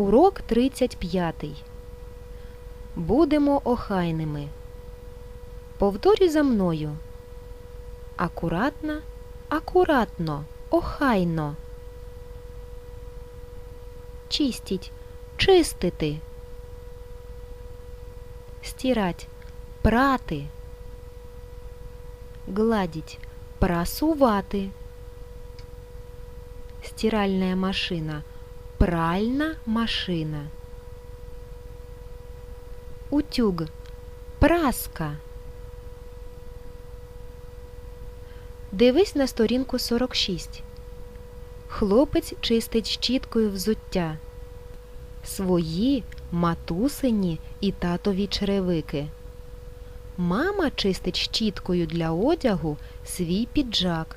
Урок 35. Будемо охайними. Повторюй за мною. Акуратно, акуратно, охайно. Чистіть, чистити. Стирать, прати. Гладить, прасувати. Стиральная машина, пральна машина. Утюг, праска. Дивись на сторінку 46. Хлопець чистить щіткою взуття. Свої, матусині і татові черевики. Мама чистить щіткою для одягу свій піджак.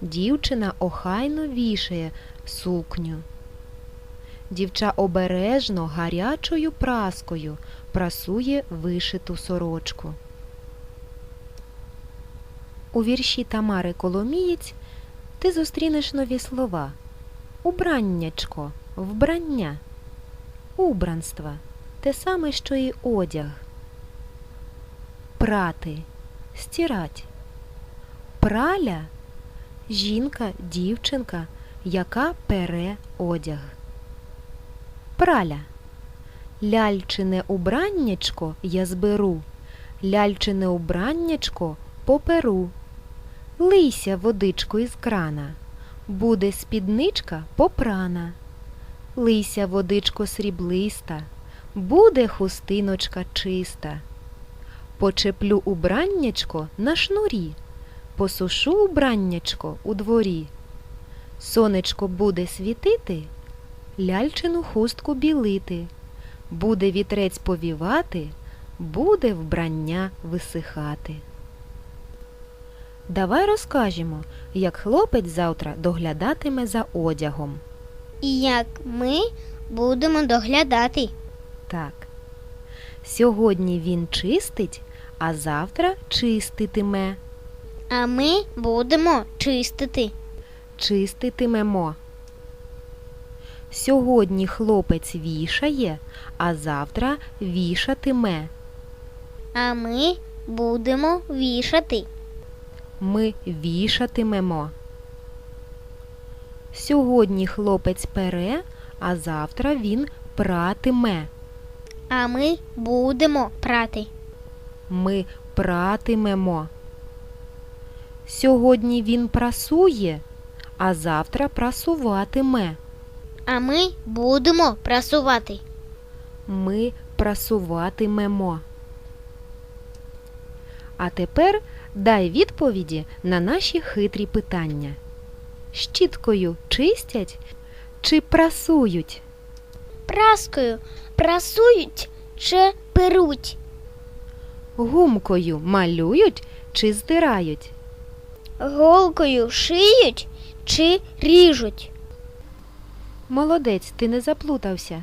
Дівчина охайно вішає сукню. Дівча обережно гарячою праскою прасує вишиту сорочку. У вірші Тамари Коломієць ти зустрінеш нові слова. Убраннячко, вбрання, убранства те саме, що і одяг. Прати, стирать. Праля жінка, дівчинка, яка пере одяг. Праля. Ляльчине убраннячко я зберу, ляльчине убраннячко поперу. Лийся водичку із крана, буде спідничка попрана. Лийся водичко сріблиста, буде хустиночка чиста. Почеплю убраннячко на шнурі, посушу убраннячко у дворі. Сонечко буде світити, ляльчину хустку білити, буде вітрець повівати, буде вбрання висихати. Давай розкажемо, як хлопець завтра доглядатиме за одягом. І як ми будемо доглядати. Так. Сьогодні він чистить, а завтра чиститиме. А ми будемо чистити. Чиститимемо. Сьогодні хлопець вішає, а завтра вішатиме. А ми будемо вішати. Ми вішатимемо. Сьогодні хлопець пере, а завтра він пратиме. А ми будемо прати. Ми пратимемо. Сьогодні він прасує, а завтра прасуватиме. А ми будемо прасувати. Ми прасуватимемо. А тепер дай відповіді на наші хитрі питання. Щіткою чистять чи прасують? Праскою прасують чи перуть. Гумкою малюють чи здирають? Голкою шиють чи ріжуть. Молодець, ти не заплутався.